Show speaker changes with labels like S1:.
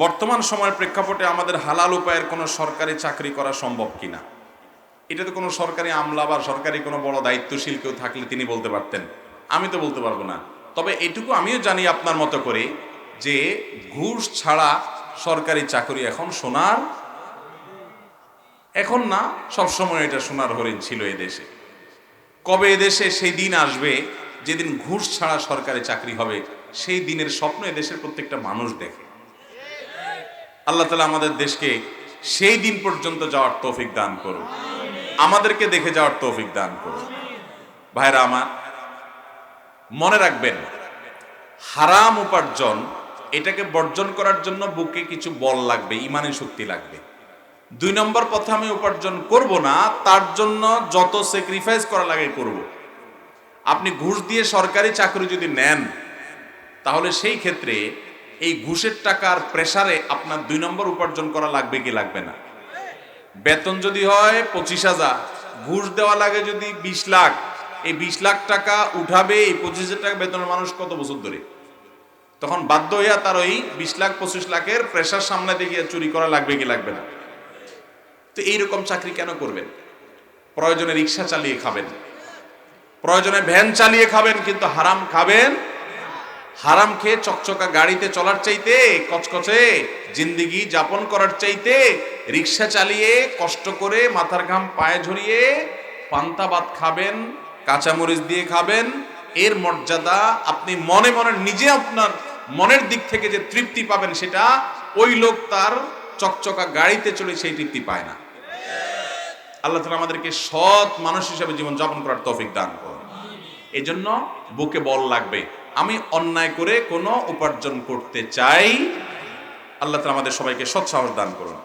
S1: বর্তমান সময়ের প্রেক্ষাপটে আমাদের হালাল উপায়ের কোনো সরকারি চাকরি করা সম্ভব কিনা? এটা তো কোনো সরকারি আমলা বা সরকারি কোনো বড় দায়িত্বশীল কেউ থাকলে তিনি বলতে পারতেন। আমি তো বলতে পারব না। তবে এটুকু আমিও জানি আপনার মতো করে যে ঘুষ ছাড়া সরকারি চাকরি এখন সোনার। এখন না, সবসময় এটা সোনার হরিণ ছিল এদেশে কবে এদেশে সেই দিন আসবে যেদিন ঘুষ ছাড়া সরকারি চাকরি হবে, সেই দিনের স্বপ্ন এদেশের প্রত্যেকটা মানুষ দেখে। আল্লাহ তালা আমাদের দেশকে সেই দিন পর্যন্ত যাওয়ার তৌফিক দান করুন। আমাদেরকে দেখে যাওয়ার তৌফিক দান করুন। ভাইরা আমার, মনে রাখবেন, হারাম উপার্জন, এটাকে বর্জন করার জন্য বুকে কিছু বল লাগবে, ইমানের শক্তি লাগবে। দুই নম্বর পথে আমি উপার্জন করব না, তার জন্য যত স্যাক্রিফাইস করা লাগে করব। আপনি ঘুষ দিয়ে সরকারি চাকরি যদি নেন, তাহলে সেই ক্ষেত্রে এই ঘুষের টাকার প্রেসারে আপনার দুই নম্বর উপার্জন করা লাগবে কি লাগবে না? বেতন যদি হয় পঁচিশ হাজার, ঘুষ দেওয়া লাগে যদি বিশ লাখ, এই বিশ লাখ টাকা উঠাবে এই পঁচিশ হাজার টাকা বেতনের মানুষ কত বছর ধরে? তখন বাধ্য হইয়া তার ওই বিশ লাখ, পঁচিশ লাখের প্রেসার সামলাতে গিয়ে চুরি করা লাগবে কি লাগবে না? তো এইরকম চাকরি কেন করবেন? প্রয়োজনে রিক্সা চালিয়ে খাবেন, প্রয়োজনে ভ্যান চালিয়ে খাবেন, কিন্তু হারাম খাবেন হারাম খেয়ে চকচকা গাড়িতে চলার চাইতে, কচকচে জিন্দিগি যাপন করার চাইতে, রিক্সা চালিয়ে কষ্ট করে মাথার ঘাম পায়ে ঝরিয়ে পান্তা ভাত খাবেন, কাঁচামরিচ দিয়ে খাবেন, এর মর্যাদা আপনি মনে মনে নিজে আপনার মনের দিক থেকে যে তৃপ্তি পাবেন সেটা ওই লোক তার চকচকা গাড়িতে চলে সেই তৃপ্তি পায় না। আল্লাহ তালা আমাদেরকে সৎ মানুষ হিসেবে জীবন যাপন করার তৌফিক দান করুন। এই জন্য বুকে বল লাগবে। আমি অন্যায় করে কোনো উপার্জন করতে চাই। আল্লাহ তালা আমাদের সবাইকে সৎসাহস দান করুন।